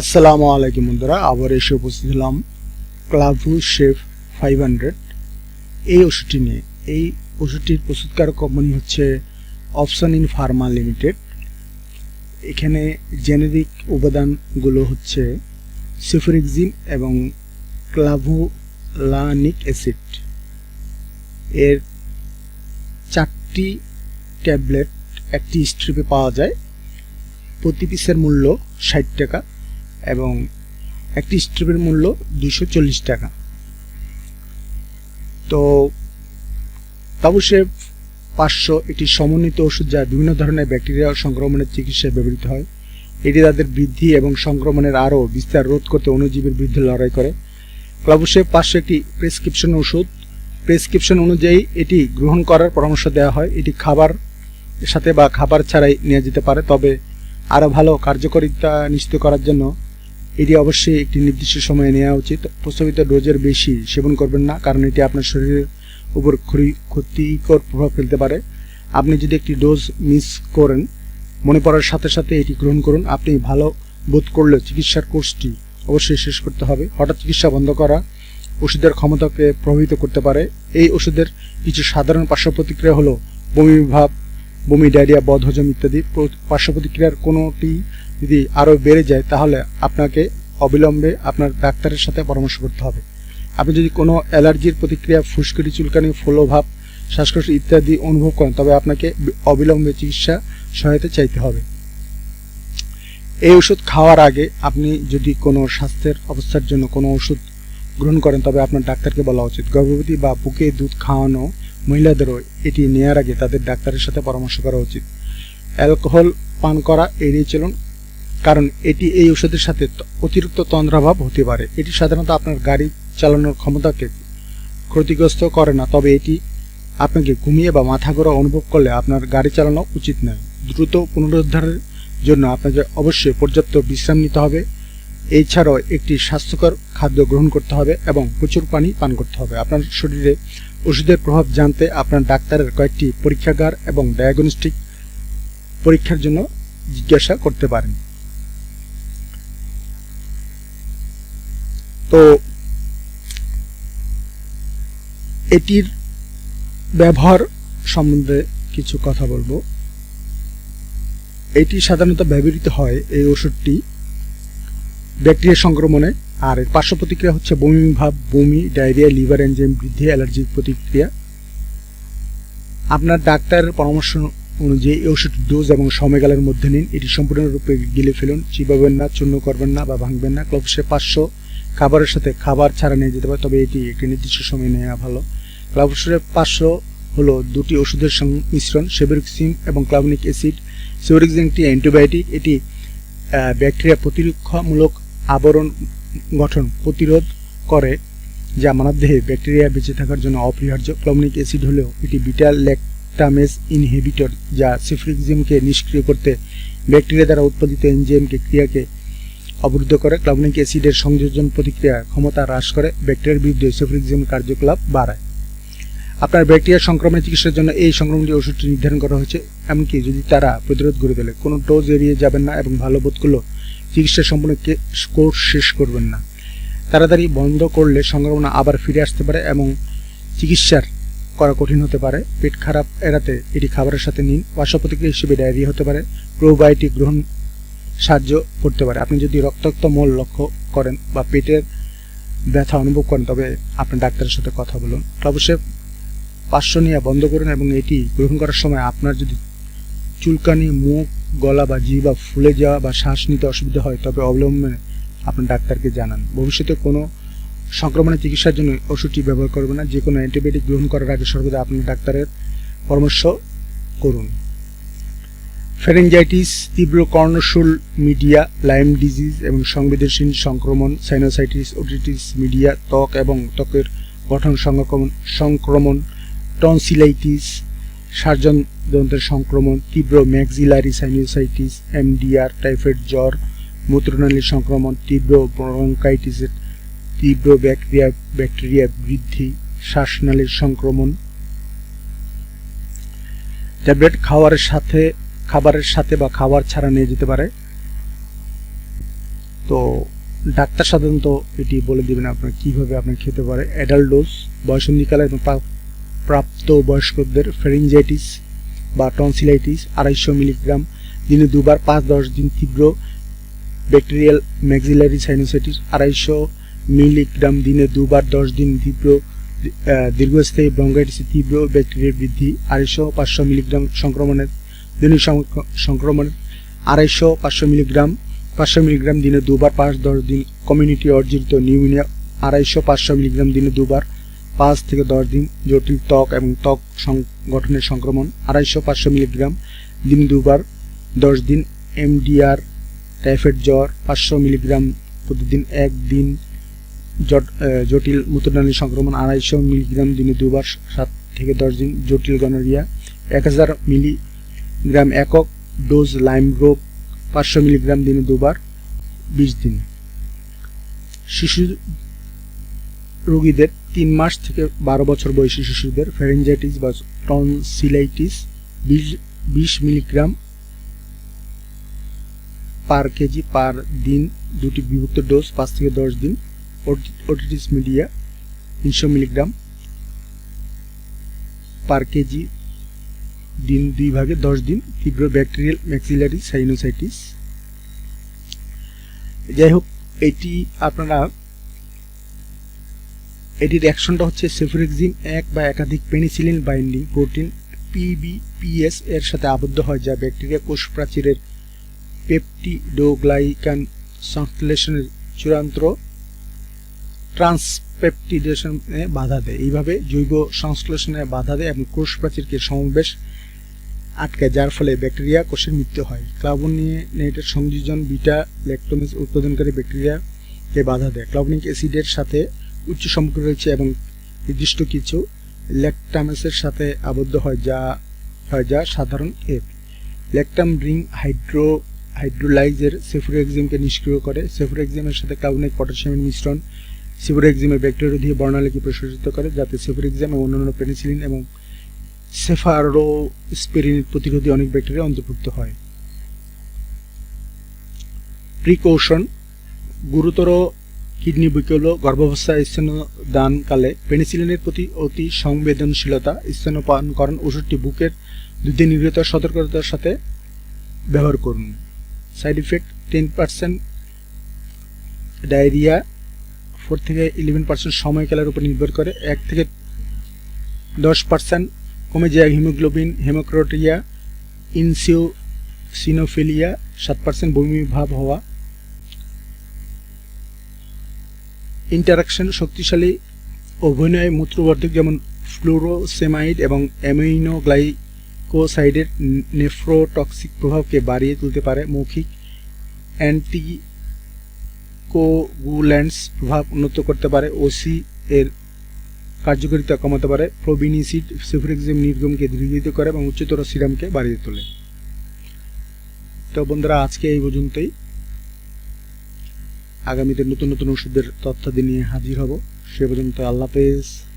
আসসালামু আলাইকুম বন্ধুরা, আবার এসে উপস্থিত হলাম ক্লাভু শেফ ফাইভ হান্ড্রেড এই ওষুধটি নিয়ে, এই ওষুধটির প্রস্তুতকার কোম্পানি হচ্ছে অপশন ইন ফার্মা লিমিটেড এখানে জেনেরিক উপাদানগুলো হচ্ছে সিফরিকজিন এবং ক্লাভুলানিক অ্যাসিড এর চারটি ট্যাবলেট, একটি স্ট্রিপে পাওয়া যায়। প্রতি পিসের মূল্য ষাট টাকা। এবং একটি স্ট্রিপের মূল্য দুশো চল্লিশ টাকা। তো তাবুসে পাঁচশো একটি সমন্বিত ওষুধ যা বিভিন্ন ধরনের ব্যাকটেরিয়া সংক্রমণের চিকিৎসায় ব্যবহৃত হয়। এটি তাদের বৃদ্ধি এবং সংক্রমণের আরও বিস্তার রোধ করতে অণুজীবের বিরুদ্ধে লড়াই করে। ক্লাবুসে পাঁচশো একটি প্রেসক্রিপশন ওষুধ। প্রেসক্রিপশন অনুযায়ী এটি গ্রহণ করার পরামর্শ দেওয়া হয়। এটি খাবার সাথে বা খাবার ছাড়াই নেওয়া যেতে পারে, তবে আরও ভালো কার্যকারিতা নিশ্চিত করার জন্য এটি অবশ্যই একটি নির্দিষ্ট সময়ে নেওয়া উচিত। প্রস্তাবিত ডোজের বেশি সেবন করবেন না, কারণ এটি আপনার শরীরের উপর ক্ষতিকর প্রভাব ফেলতে পারে। আপনি যদি একটি ডোজ মিস করেন, মনে পড়ার সাথে সাথে এটি গ্রহণ করুন। আপনি ভালো বোধ করলেও চিকিৎসার কোর্সটি অবশ্যই শেষ করতে হবে। হঠাৎ চিকিৎসা বন্ধ করা ওষুধের ক্ষমতাকে প্রভাবিত করতে পারে। এই ওষুধের কিছু সাধারণ পার্শ্ব প্রতিক্রিয়া হলো বমি ভাব বমি, ডায়রিয়া, বদহজম ইত্যাদি পার্শ্ব প্রতিক্রিয়ার কোনোটি যদি আরও বেড়ে যায়, তাহলে আপনাকে অবিলম্বে আপনার ডাক্তারের সাথে পরামর্শ করতে হবে। আপনি যদি কোনো অ্যালার্জির প্রতিক্রিয়া, ফুসকুড়ি, চুলকানি, ফলোভাব, শ্বাসকষ্ট ইত্যাদি অনুভব করেন, তবে আপনাকে অবিলম্বে চিকিৎসা সহায়তা চাইতে হবে। এই ওষুধ খাওয়ার আগে আপনি যদি কোনো স্বাস্থ্যের অবস্থার জন্য কোনো ওষুধ গ্রহণ করেন, তবে আপনার ডাক্তারকে বলা উচিত। গর্ভবতী বা বুকে দুধ খাওয়ানো মহিলাদেরও এটি নেয়ার আগে তাদের ডাক্তারের সাথে পরামর্শ করা উচিত। অ্যালকোহল পান করা এড়িয়ে চলুন, কারণ এটি এই ওষুধের সাথে অতিরিক্ত তন্দ্রাভাব হতে পারে। এটি সাধারণত আপনার গাড়ি চালানোর ক্ষমতাকে ক্ষতিগ্রস্ত করে না, তবে এটি আপনাকে ঘুমিয়ে বা মাথা ঘোরা অনুভব করলে আপনার গাড়ি চালানো উচিত নয়। দ্রুত পুনরুদ্ধারের জন্য আপনাকে অবশ্যই পর্যাপ্ত বিশ্রাম নিতে হবে। এছাড়াও একটি স্বাস্থ্যকর খাদ্য গ্রহণ করতে হবে এবং প্রচুর পানি পান করতে হবে। আপনার শরীরে ওষুধের প্রভাব জানতে আপনার ডাক্তারের কয়েকটি পরীক্ষাগার এবং ডায়াগনস্টিক পরীক্ষার জন্য জিজ্ঞাসা করতে পারেন। তো এটির ব্যবহার সম্বন্ধে কিছু কথা বলব। এটি সাধারণত ব্যবহৃত হয় এই ওষুধটি ব্যাকটেরিয়া সংক্রমণে, আর এর পার্শ্ব প্রতিক্রিয়া হচ্ছে বমি ভাব, বমি, ডায়রিয়া, লিভার এনজাইম বৃদ্ধি অ্যালার্জিক প্রতিক্রিয়া। আপনার ডাক্তারের পরামর্শ অনুযায়ী এই ওষুধ ডোজ এবং সময়কালের মধ্যে নিন। এটি সম্পূর্ণরূপে গিলে ফেলুন, চিবাবেন না, চূর্ণ করবেন না বা ভাঙবেন না। ক্লবসে পাঁচশো খাবারের সাথে খাবার ছাড়া নিয়ে যেতে পারে, তবে এটি একটি নির্দিষ্ট সময় নেওয়া ভালো। ক্লাবসের পাঁচশো হলো দুটি ওষুধের মিশ্রণ সেবেরিক্সিন এবং ক্লাবনিক অ্যাসিড। সেবেরিক্সিন একটি অ্যান্টিবায়োটিক। এটি ব্যাকটেরিয়া প্রতিরক্ষামূলক আবরণ গঠন প্রতিরোধ করে, যা মানবদেহে ব্যাকটেরিয়া বেঁচে থাকার জন্য অপরিহার্য। ক্লাবনিক অ্যাসিড হলেও এটি বিটাল ল্যাকটামেজ ইনহিবিটর, যা সিফ্রিক্সিমকে নিষ্ক্রিয় করতে ব্যাকটেরিয়া দ্বারা উৎপাদিত এনজিএমকে ক্রিয়াকে অবরুদ্ধ করে। ক্লাবনিক অ্যাসিডের সংযোজন প্রতিক্রিয়া ক্ষমতা হ্রাস করে, ব্যাকটেরিয়ার বিরুদ্ধে সেফ্রিক্সিম কার্যকলাপ বাড়ায়। আপনার ব্যাকটেরিয়া সংক্রমণের চিকিৎসার জন্য এই সংক্রমণটি ওষুধটি নির্ধারণ করা হয়েছে, এমনকি যদি তারা প্রতিরোধ গড়ে তোলে, কোনো ডোজ এড়িয়ে যাবেন না এবং ভালো বোধ করলেও চিকিৎসা সম্পূর্ণ কোর্স শেষ করবেন না। তাড়াতাড়ি বন্ধ করলে সংক্রমণ আবার ফিরে আসতে পারে এবং চিকিৎসার করা কঠিন হতে পারে। পেট খারাপ এড়াতে এটি খাবারের সাথে নিন। পার্শ্ব প্রতিক্রিয়া হিসেবে ডায়রিয়া হতে পারে। প্রোবায়োটিক গ্রহণ সাহায্য করতে পারে। আপনি যদি রক্তাক্ত মল লক্ষ্য করেন বা পেটের ব্যথা অনুভব করেন, তবে আপনার ডাক্তারের সাথে কথা বলুন। অবশ্যই পাঁচশো নিয়ে বন্ধ করুন এবং এটি গ্রহণ করার সময় আপনার যদি চুলকানি, মুখ গলা বা জিবা ফুলে যাওয়া বা শ্বাস নিতে অসুবিধা হয়, তবে অবলম্বনে আপনার ডাক্তারকে জানান। ভবিষ্যতে কোনো সংক্রমণের চিকিৎসার জন্য ওষুধটি ব্যবহার করবেন না, যে কোনো অ্যান্টিবায়োটিক গ্রহণ করার আগে সর্বদা আপনার ডাক্তারের পরামর্শ করুন। ফেরেঞ্জাইটিস তীব্র কর্ণশুল মিডিয়া লাইম ডিজিজ এবং সংবেদনশীল সংক্রমণ সাইনোসাইটিস ওটিটিস মিডিয়া ত্বক এবং ত্বকের গঠন সংক্রমণ সংক্রমণ টনসিলাইটিস সার্জন দন্তের সংক্রমণ, তীব্র ম্যাক্সিলারি সাইনোসাইটিস এমডিআর টাইফয়েড জ্বর, মূত্রনালীর সংক্রমণ, তীব্র ব্রঙ্কাইটিসের তীব্র ব্যাকটেরিয়া ব্যাকটেরিয়া বৃদ্ধি, শ্বাসনালীর সংক্রমণ। ট্যাবলেট খাওয়ারের সাথে, খাবারের সাথে বা খাবার ছাড়া নিয়ে যেতে পারে। তো ডাক্তার সাধারণত এটি বলে দেবেন আপনার কীভাবে আপনার খেতে পারে। অ্যাডাল্ট ডোজ বয়সন্ধিকালে এবং প্রাপ্ত বয়স্কদের ফেরিঞ্জাইটিস বা টনসিলাইটিস আড়াইশো মিলিগ্রাম দিনে দুবার পাঁচ দশ দিন তীব্র ব্যাকটেরিয়াল ম্যাক্সিলারি সাইনোসাইটিস আড়াইশো মিলিগ্রাম দিনে দুবার দশ দিন তীব্র দীর্ঘস্থায়ী ব্রঙ্কাইটিসে তীব্র ব্যাকটেরিয়ার বৃদ্ধি, আড়াইশো পাঁচশো মিলিগ্রাম সংক্রমণের দৈনিক সং- সংক্রমণের আড়াইশো পাঁচশো মিলিগ্রাম পাঁচশো মিলিগ্রাম দিনে দুবার পাঁচ দশ দিন কমিউনিটি অর্জিত নিউমোনিয়া আড়াইশো পাঁচশো মিলিগ্রাম দিনে দুবার পাঁচ থেকে দশ দিন জটিল ত্বক এবং ত্বক সংগঠনের সংক্রমণ আড়াইশো পাঁচশো মিলিগ্রাম, দিন দুবার, দশ দিন এমডিআর, টাইফয়েড জ্বর, পাঁচশো মিলিগ্রাম প্রতিদিন, এক দিন জট- জটিল মূত্রনালী সংক্রমণ আড়াইশো মিলিগ্রাম, দিনে দুবার, সাত থেকে দশ দিন জটিল গনোরিয়া, এক হাজার মিলিগ্রাম একক ডোজ লাইম রোগ পাঁচশো মিলিগ্রাম, দিনে দুবার, বিশ দিন। শিশু রোগীদের তিন মাস থেকে বারো বছর বয়সী শিশুদের ফেরেঞ্জাইটিস বা টনসিলাইটিস বিশ বিশ মিলিগ্রাম পার কেজি পার দিন দুটি বিভক্ত ডোজ পাঁচ থেকে দশ দিন। ওটিটিস মিডিয়া তিনশো মিলিগ্রাম পার কেজি দিন দুই ভাগে দশ দিন। তীব্র ব্যাকটেরিয়াল ম্যাক্সিলারি সাইনোসাইটিস যাই হোক, এটি আপনারা এটির অ্যাকশনটা হচ্ছে সেফ্রিক্সিন এক বা একাধিক পেনিসিলিন বাইন্ডিং প্রোটিন পিবিপিএস এর সাথে আবদ্ধ হয় যা ব্যাকটেরিয়া কোষ প্রাচীরের পেপটিডোগ্লাইকান সংশ্লেষণের চূড়ান্ত ট্রান্সপেপটিডেশনে বাধা দেয়। এইভাবে জৈব সংশ্লেষণে বাধা দেয় এবং কোষ প্রাচীরকে সমাবেশ আটকায়, যার ফলে ব্যাকটেরিয়া কোষের মৃত্যু হয়। ক্লাবনিনেটের সংযোজন বিটা ল্যাকটোমেজ উৎপাদনকারী ব্যাকটেরিয়াকে বাধা দেয়। ক্লাবনিক অ্যাসিডের সাথে উচ্চ সম্পর্ক রয়েছে এবং নির্দিষ্ট কিছু ল্যাকটামেসের সাথে আবদ্ধ হয় যা হয় যা সাধারণ এফ ল্যাকটাম রিং হাইড্রো, হাইড্রোলাইজের সেফুরেক্সিমকে নিষ্ক্রিয় করে। সেফুরেক্সিমের সাথে কার্বনিক পটাশিয়ামের মিশ্রণ সেফুরেক্সিমের ব্যাকটেরিয়া দিয়ে বর্ণালীকে প্রসারিত করে, যাতে সেফুরেক্সিম এবং অন্যান্য পেনিসিলিন এবং সেফারো সেফারোস্পেরিন প্রতিরোধী অনেক ব্যাকটেরিয়া অন্তর্ভুক্ত হয়। প্রিকৌশন, গুরুতর কিডনি বিকল গর্ভাবস্থা স্তন্যদানকালে পেনিসিলিনের প্রতি অতি সংবেদনশীলতা স্তন্যপানকরণ ওষুধটি বুকের দুধে নির্গত সতর্কতার সাথে ব্যবহার করুন। Side effect, ten percent diarrhoea, four থেকে ইলেভেন পার্সেন্ট সময়কালের উপর নির্ভর করে, এক থেকে দশ পার্সেন্ট কমে যায় হিমোগ্লোবিন, হেমোক্রোটিয়া ইনসিও সিনোফিলিয়া সাত পার্সেন্ট বমি ভাব হওয়া ইন্টারাকশন শক্তিশালী অভিনয় মূত্রবর্ধক যেমন ফ্লুরোসেমাইড এবং অ্যামিনোগ্লাইকোসাইডের নেফ্রোটক্সিক প্রভাবকে বাড়িয়ে তুলতে পারে মৌখিক অ্যান্টি কোগুল্যান্ডস প্রভাব উন্নত করতে পারে ওসি এর কার্যকারিতা কমাতে পারে প্রোবিনিসিড সেফ্রিক্সিম নির্গমকে দৃঢ়িত করে এবং উচ্চতর সিরামকে বাড়িয়ে তোলে। তো বন্ধুরা, আজকে এই পর্যন্তই। আগামীতে নতুন নতুন ওষুধের তথ্যাদি নিয়ে হাজির হব। সে পর্যন্ত আল্লাহ হাফেজ।